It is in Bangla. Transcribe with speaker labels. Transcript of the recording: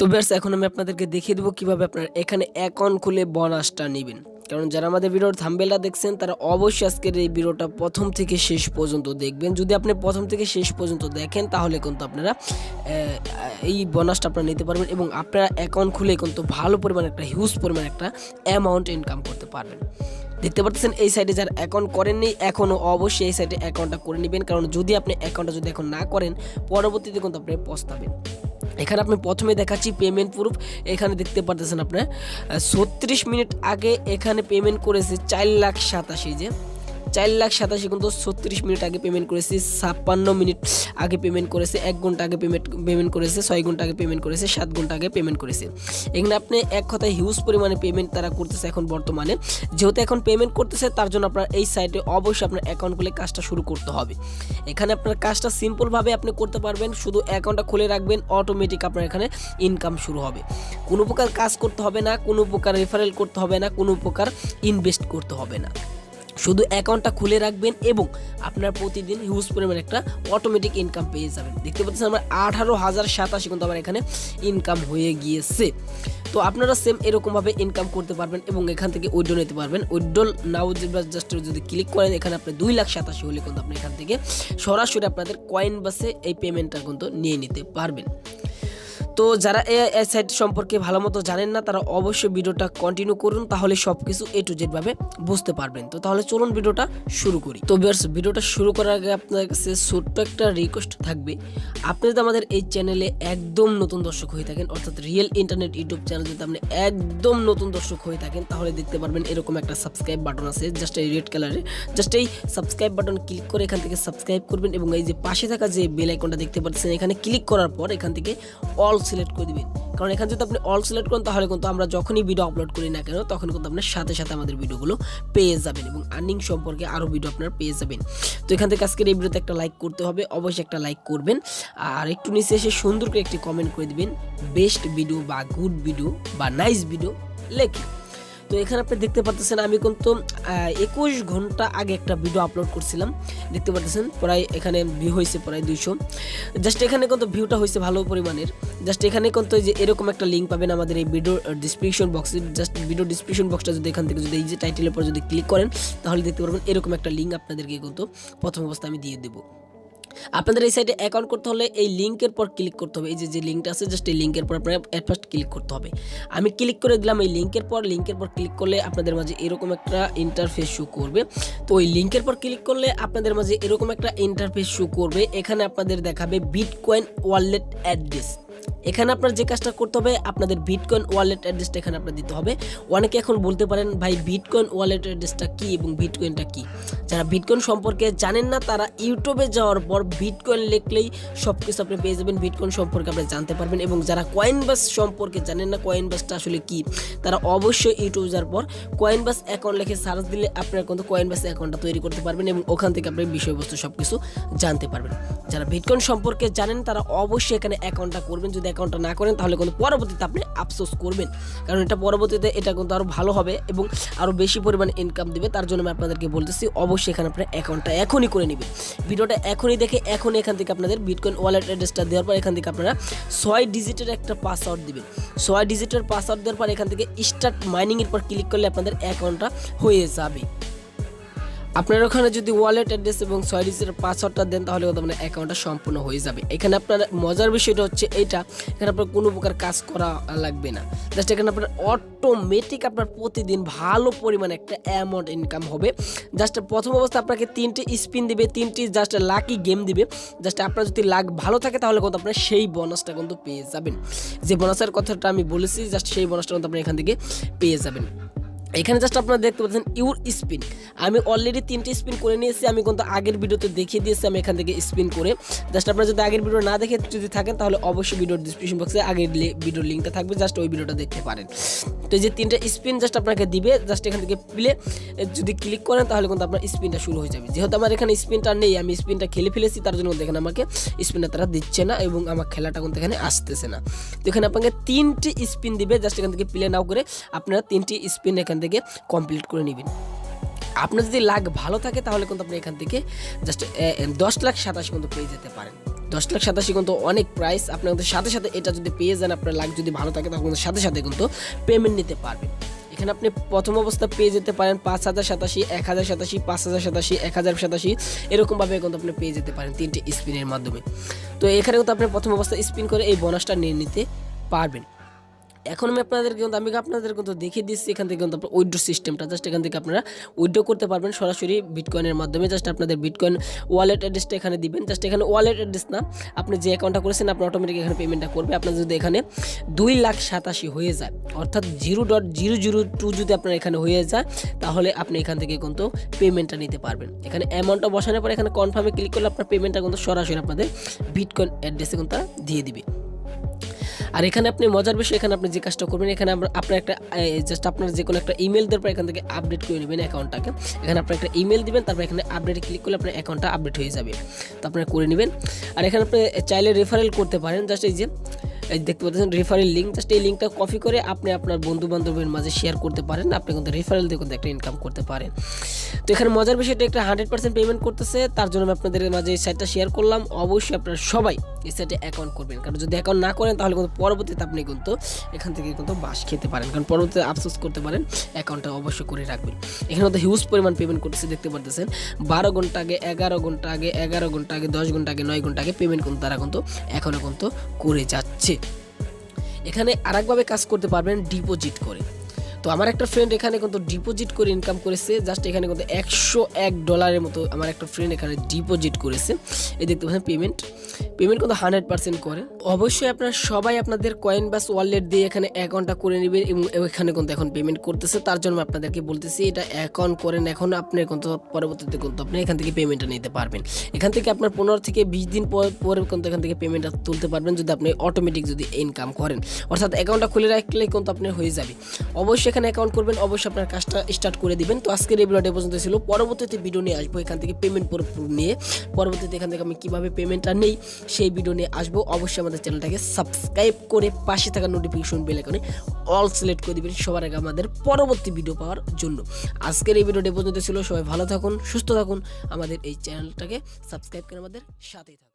Speaker 1: তো বেশ এখন আমি আপনাদেরকে দেখিয়ে দেবো কীভাবে আপনারা এখানে অ্যাকাউন্ট খুলে বোনাসটা নেবেন। কারণ যারা আমাদের ভিডিওর থাম্বেলটা দেখছেন, তারা অবশ্যই আজকের এই ভিডিওটা প্রথম থেকে শেষ পর্যন্ত দেখবেন। যদি আপনি প্রথম থেকে শেষ পর্যন্ত দেখেন, তাহলে কিন্তু আপনারা এই বোনাসটা আপনারা নিতে পারবেন এবং আপনারা অ্যাকাউন্ট খুলে কিন্তু ভালো পরিমাণ একটা হিউজ পরিমাণ একটা অ্যামাউন্ট ইনকাম করতে পারবেন। দেখতে পাচ্ছেন, এই সাইডে যারা অ্যাকাউন্ট করেননি, এখনও অবশ্যই এই সাইডে অ্যাকাউন্টটা করে নেবেন। কারণ যদি আপনি অ্যাকাউন্টটা যদি এখন না করেন, পরবর্তীতে কিন্তু আপনি পস্তাবেন। এখানে আপনি প্রথমে দেখাচ্ছি পেমেন্ট প্রুফ এখানে দেখতে পারতেছেন আপনার ছত্রিশ মিনিট আগে এখানে পেমেন্ট করেছে চার লাখ সাতাশি যে চার লাখ সাতাশি কিন্তু ছত্রিশ মিনিট আগে পেমেন্ট করেছে, ছাপ্পান্ন মিনিট আগে পেমেন্ট করেছে, এক ঘণ্টা আগে পেমেন্ট পেমেন্ট করেছে, ছয় ঘণ্টা আগে পেমেন্ট করেছে, সাত ঘণ্টা আগে পেমেন্ট করেছে। এখানে আপনি এক কথায় হিউজ পরিমাণে পেমেন্ট তারা করতেছে এখন বর্তমানে। যেহেতু এখন পেমেন্ট করতেছে, তার জন্য আপনার এই সাইটে অবশ্যই আপনার অ্যাকাউন্ট খুলে কাজটা শুরু করতে হবে। এখানে আপনার কাজটা সিম্পলভাবে আপনি করতে পারবেন, শুধু অ্যাকাউন্টটা খুলে রাখবেন অটোমেটিক আপনার এখানে ইনকাম শুরু হবে। কোনো প্রকার কাজ করতে হবে না, কোনো প্রকার রেফারেল করতে হবে না, কোনো প্রকার ইনভেস্ট করতে হবে না। শুধু অ্যাকাউন্টটা খুলে রাখবেন এবং আপনার প্রতিদিন হিউজ পরিমাণ একটা অটোমেটিক ইনকাম পেয়ে যাবেন। দেখতে পাচ্ছেন আমার আঠারো হাজার সাতাশি কিন্তু আমার এখানে ইনকাম হয়ে গিয়েছে। তো আপনারা সেম এরকমভাবে ইনকাম করতে পারবেন এবং এখান থেকে উইড্রো নিতে পারবেন। উইড্রোল নাও জাস্ট যদি ক্লিক করেন, এখানে আপনি দুই লাখ সাতাশি হলে কিন্তু আপনি এখান থেকে সরাসরি আপনাদের কয়েন বাসে এই পেমেন্টটা কিন্তু নিয়ে নিতে পারবেন। তো যারা এই সাইট সম্পর্কে ভালো মতো জানেন না, তারা অবশ্যই ভিডিওটা কন্টিনিউ করুন, তাহলে সব কিছু এ টু জেড ভাবে বুঝতে পারবেন। তো তাহলে চলুন ভিডিওটা শুরু করি। তো বিয়ার্স ভিডিওটা শুরু করার আগে আপনাদের কাছে ছোট্ট একটা রিকোয়েস্ট থাকবে। আপনি যদি আমাদের এই চ্যানেলে একদম নতুন দর্শক হয়ে থাকেন, অর্থাৎ রিয়েল ইন্টারনেট ইউটিউব চ্যানেল যদি আপনি একদম নতুন দর্শক হয়ে থাকেন, তাহলে দেখতে পারবেন এরকম একটা সাবস্ক্রাইব বাটন আছে জাস্ট এই রেড কালারে জাস্ট এই সাবস্ক্রাইব বাটন ক্লিক করে এখান থেকে সাবস্ক্রাইব করবেন এবং এই যে পাশে থাকা যে বেল আইকনটা দেখতে পাচ্ছেন, এখানে ক্লিক করার পর এখান থেকে অল সিলেক্ট করে দিবেন। কারণ এখানে যদি আপনি অল সিলেক্ট করেন, তাহলে কিন্তু আমরা যখনই ভিডিও আপলোড করি না কেন, তখন কিন্তু আপনার সাথে সাথে আমাদের ভিডিওগুলো পেয়ে যাবেন এবং আর্নিং সম্পর্কে আরও ভিডিও আপনার পেয়ে যাবেন। তো এখান থেকে আজকের এই ভিডিওতে একটা লাইক করতে হবে, অবশ্যই একটা লাইক করবেন। আর একটু নিচে এসে সুন্দর করে একটি কমেন্ট করে দিবেন বেস্ট ভিডিও বা গুড ভিডিও বা নাইস ভিডিও লেখি। তো এখানে আপনি দেখতে পাচ্ছেন আমি কিন্তু একুশ ঘণ্টা আগে একটা ভিডিও আপলোড করছিলাম। দেখতে পাচ্ছেন প্রায় এখানে ভিউ হয়েছে প্রায় দুইশো। জাস্ট এখানে কিন্তু ভিউটা হয়েছে ভালো পরিমাণের। জাস্ট এখানে কিন্তু যে এরকম একটা লিঙ্ক পাবেন আমাদের এই ভিডিও ডিসক্রিপশন বক্সে জাস্ট ভিডিও ডিসক্রিপশন বক্সটা যদি এখান থেকে যদি এই যে টাইটেলের পর যদি ক্লিক করেন, তাহলে দেখতে পারবেন এরকম একটা লিঙ্ক আপনাদেরকে কিন্তু প্রথম অবস্থা আমি দিয়ে দেবো। আপনাদের এই সাইটে অ্যাকাউন্ট করতে হলে এই লিঙ্কের পর ক্লিক করতে হবে। এই যে যে লিঙ্কটা আছে জাস্ট এই লিঙ্কের পর আপনার অ্যাট ফার্স্ট ক্লিক করতে হবে। আমি ক্লিক করে দিলাম এই লিঙ্কের পর লিঙ্কের পর ক্লিক করলে আপনাদের মাঝে এরকম একটা ইন্টারফেস শো করবে। তো ওই লিঙ্কের পর ক্লিক করলে আপনাদের মাঝে এরকম একটা ইন্টারফেস শো করবে। এখানে আপনাদের দেখাবে বিটকয়েন ওয়ালেট অ্যাড্রেস এখানে আপনার যে কাজটা করতে হবে, আপনাদের বিটকয়েন ওয়ালেট অ্যাড্রেসটা এখানে আপনার দিতে হবে। অনেকে এখন বলতে পারেন, ভাই বিটকয়েন ওয়ালেট অ্যাড্রেসটা কি এবং বিটকয়েনটা কি? যারা বিটকয়েন সম্পর্কে জানেন না, তারা ইউটিউবে যাওয়ার পর বিটকয়েন লিখলেই সব কিছু আপনি পেয়ে যাবেন। বিটকয়েন সম্পর্কে আপনি জানতে পারবেন এবং যারা কয়েন বাস সম্পর্কে জানেন না কয়েন বাসটা আসলে কি, তারা অবশ্যই ইউটিউবে যাওয়ার পর কয়েন বাস অ্যাকাউন্ট লিখে সার্চ দিলে আপনার কিন্তু কয়েন বাস অ্যাকাউন্টটা তৈরি করতে পারবেন এবং ওখান থেকে আপনি বিষয়বস্তু সব কিছু জানতে পারবেন। যারা বিটকয়েন সম্পর্কে জানেন, তারা অবশ্যই এখানে অ্যাকাউন্টটা করবেন। যদি অ্যাকাউন্টটা না করেন, তাহলে কিন্তু পরবর্তীতে আপনি আফসোস করবেন। কারণ এটা পরবর্তীতে এটা কিন্তু আরও ভালো হবে এবং আরও বেশি পরিমাণে ইনকাম দেবে। তার জন্য আমি আপনাদেরকে বলতেছি, অবশ্যই এখানে আপনার অ্যাকাউন্টটা এখনই করে নেবেন। ভিডিওটা এখনই দেখে এখন এখান থেকে আপনাদের বিটকয়েন ওয়ালেট অ্যাড্রেসটা দেওয়ার পর এখান থেকে আপনারা ছয় ডিজিটের একটা পাসওয়ার্ড দিবেন। ছয় ডিজিটের পাসওয়ার্ড দেওয়ার পর এখান থেকে স্টার্ট মাইনিংয়ের পর ক্লিক করলে আপনাদের অ্যাকাউন্টটা হয়ে যাবে। আপনার ওখানে যদি ওয়ালেট অ্যাড্রেস এবং ছয় ডিজিটের পাসওয়ার্ডটা দেন, তাহলে আপনার অ্যাকাউন্টটা সম্পূর্ণ হয়ে যাবে। এখানে আপনার মজার বিষয়টা হচ্ছে এটা, এখানে আপনার কোনো প্রকার কাজ করা লাগবে না। জাস্ট এখানে আপনার অটোমেটিক আপনার প্রতিদিন ভালো পরিমাণে একটা অ্যামাউন্ট ইনকাম হবে। জাস্ট প্রথম অবস্থা আপনাকে তিনটে স্পিন দিবে, তিনটি জাস্ট লাকি গেম দিবে। জাস্ট আপনার যদি লাক ভালো থাকে, তাহলে কিন্তু আপনার সেই বোনাসটা কিন্তু পেয়ে যাবেন। যে বোনাসের কথাটা আমি বলেছি জাস্ট সেই বোনাসটা কিন্তু আপনি এখান থেকে পেয়ে যাবেন। এখানে জাস্ট আপনারা দেখতে পাচ্ছেন ইউর স্পিন আমি অলরেডি তিনটে স্পিন করে নিয়েছি, আমি কিন্তু আগের ভিডিওতে দেখিয়ে দিয়েছি, আমি এখান থেকে স্পিন করে। জাস্ট আপনারা যদি আগের ভিডিও না দেখে যদি থাকেন, তাহলে অবশ্যই ভিডিওর ডিসক্রিপশন বক্সে আগের ভিডিওর লিঙ্কটা থাকবে জাস্ট ওই ভিডিওটা দেখতে পারেন। তো যে তিনটে স্পিন জাস্ট আপনাকে দিবে জাস্ট এখান থেকে প্লে যদি ক্লিক করেন, তাহলে কিন্তু আপনার স্পিনটা শুরু হয়ে যাবে। যেহেতু আমার এখানে স্পিনটা নেই, আমি স্পিনটা খেলে ফেলেছি, তার জন্য দেখেন আমাকে স্পিনটা তারা দিচ্ছে না এবং আমার খেলাটা কিন্তু এখানে আসতেছে না। তো এখানে আপনাকে তিনটি স্পিন দিবে জাস্ট এখান থেকে প্লে নাও করে আপনারা তিনটি স্পিন এখান থেকে কমপ্লিট করে নেবেন। আপনার যদি লাখ ভালো থাকে, তাহলে কিন্তু আপনি এখান থেকে জাস্ট দশ লাখ সাতাশ কিন্তু পেয়ে যেতে পারেন। দশ লাখ সাতাশি কিন্তু অনেক প্রাইস আপনার কিন্তু সাথে সাথে এটা যদি পেয়ে যান, আপনার লাখ যদি ভালো থাকে, তখন কিন্তু সাথে সাথে কিন্তু পেমেন্ট নিতে পারবেন। এখানে আপনি প্রথম অবস্থা পেয়ে যেতে পারেন পাঁচ হাজার সাতাশি, এক হাজার সাতাশি, পাঁচ হাজার সাতাশি, এক হাজার সাতাশি। এরকমভাবে কিন্তু আপনি পেয়ে যেতে পারেন তিনটে স্পিনের মাধ্যমে। তো এখানে কিন্তু আপনি প্রথম অবস্থা স্পিন করে এই বোনাসটা নিয়ে নিতে পারবেন। এখন আমি আপনাদের কিন্তু, আমি আপনাদের কিন্তু দেখিয়ে দিচ্ছি এখান থেকে কিন্তু আপনার উইড্রো সিস্টেমটা জাস্ট এখান থেকে আপনারা উইড্রো করতে পারবেন সরাসরি বিটকয়েনের মাধ্যমে। জাস্ট আপনাদের বিটকয়েন ওয়ালেট অ্যাড্রেসটা এখানে দিবেন। জাস্ট এখানে ওয়ালেট অ্যাড্রেস না, আপনি যে অ্যাকাউন্টটা করেছেন আপনি অটোমেটিক এখানে পেমেন্টটা করবে। আপনার যদি এখানে দুই লাখ সাতাশি হয়ে যায়, অর্থাৎ zero dot zero zero two যদি আপনার এখানে হয়ে যায়, তাহলে আপনি এখান থেকে কিন্তু পেমেন্টটা নিতে পারবেন। এখানে অ্যামাউন্টটা বসানোর পরে এখানে কনফার্মে ক্লিক করলে আপনার পেমেন্টটা কিন্তু সরাসরি আপনাদের বিটকয়েন অ্যাড্রেসে কিন্তু তারা দিয়ে দিবে। আর এখানে আপনি মজার বিষয়, এখানে আপনি যে কাজটা করবেন, এখানে আপনার একটা জাস্ট আপনার যে কোনো একটা ইমেল দেওয়ার পর এখান থেকে আপডেট করে নেবেন অ্যাকাউন্টটাকে এখানে আপনার একটা ইমেল দিবেন, তারপর এখানে আপডেটে ক্লিক করলে আপনার অ্যাকাউন্টটা আপডেট হয়ে যাবে। তো আপনারা করে নেবেন। আর এখানে আপনি চাইলে রেফারেল করতে পারেন। জাস্ট এই যে দেখতে পাচ্ছেন রেফারেল লিঙ্ক জাস্ট এই লিঙ্কটা কপি করে আপনি আপনার বন্ধু বান্ধবের মাঝে শেয়ার করতে পারেন। আপনি কিন্তু রেফারেল দিয়ে কিন্তু একটা ইনকাম করতে পারেন। তো এখানে মজার বিষয়টা একটা হান্ড্রেড পার্সেন্ট পেমেন্ট করতেছে, তার জন্য আমি আপনাদের মাঝে এই সাইটটা শেয়ার করলাম। অবশ্যই আপনারা সবাই এই সাইটে অ্যাকাউন্ট করবেন। কারণ যদি অ্যাকাউন্ট না করেন, তাহলে কিন্তু পরবর্তীতে আপনি কিন্তু এখান থেকে কিন্তু বাস খেতে পারেন। কারণ পরবর্তীতে আফসোস করতে পারেন অ্যাকাউন্টটা অবশ্যই করে রাখবেন। এখানে তো হিউজ পরিমাণ পেমেন্ট করতেছে, দেখতে পারতেছেন। বারো ঘণ্টা আগে, এগারো ঘণ্টা আগে, এগারো ঘণ্টা আগে, দশ ঘণ্টা আগে, নয় ঘণ্টা আগে পেমেন্ট কিন্তু তারা কিন্তু এখনও কিন্তু করে যাচ্ছে। এখানে আরেকভাবে কাজ করতে পারবেন ডিপোজিট করে। তো আমার একটা ফ্রেন্ড এখানে কিন্তু ডিপোজিট করে ইনকাম করেছে জাস্ট এখানে কিন্তু একশো এক ডলারের মতো আমার একটা ফ্রেন্ড এখানে ডিপোজিট করেছে। এই দেখতে পাচ্ছেন পেমেন্ট পেমেন্ট কিন্তু হান্ড্রেড পার্সেন্ট করে। অবশ্যই আপনারা সবাই আপনাদের কয়েন বাস ওয়ালেট দিয়ে এখানে অ্যাকাউন্টটা করে নেবেন এবং এখানে কিন্তু এখন পেমেন্ট করতেছে। তার জন্য আপনাদেরকে বলতেছি, এটা অ্যাকাউন্ট করেন, এখন আপনি কিন্তু পরবর্তীতে কিন্তু আপনি এখান থেকে পেমেন্টটা নিতে পারবেন। এখান থেকে আপনার পনেরো থেকে বিশ দিন পর, পরে কিন্তু এখান থেকে পেমেন্টটা তুলতে পারবেন যদি আপনি অটোমেটিক যদি ইনকাম করেন। অর্থাৎ অ্যাকাউন্টটা খুলে রাখলে কিন্তু আপনার হয়ে যাবে। অবশ্যই এখানে অ্যাকাউন্ট করবেন, অবশ্যই আপনার কাজটা স্টার্ট করে দিবেন। তো আজকের এই ভিডিওটা পর্যন্ত ছিল। পরবর্তীতে ভিডিও নিয়ে আসব এখান থেকে পেমেন্ট নিয়ে। পরবর্তীতে এখান থেকে আমি কীভাবে পেমেন্টটা নেই সেই ভিডিও নিয়ে আসব। অবশ্যই আমাদের চ্যানেলটাকে সাবস্ক্রাইব করে পাশে থাকা নোটিফিকেশন বেল আইকনে অল সিলেক্ট করে দিবেন সবার আগে আমাদের পরবর্তী ভিডিও পাওয়ার জন্য। আজকের এই ভিডিওটি পর্যন্ত ছিল। সবাই ভালো থাকুন, সুস্থ থাকুন। আমাদের এই চ্যানেলটাকে সাবস্ক্রাইব করে আমাদের সাথেই থাকুন।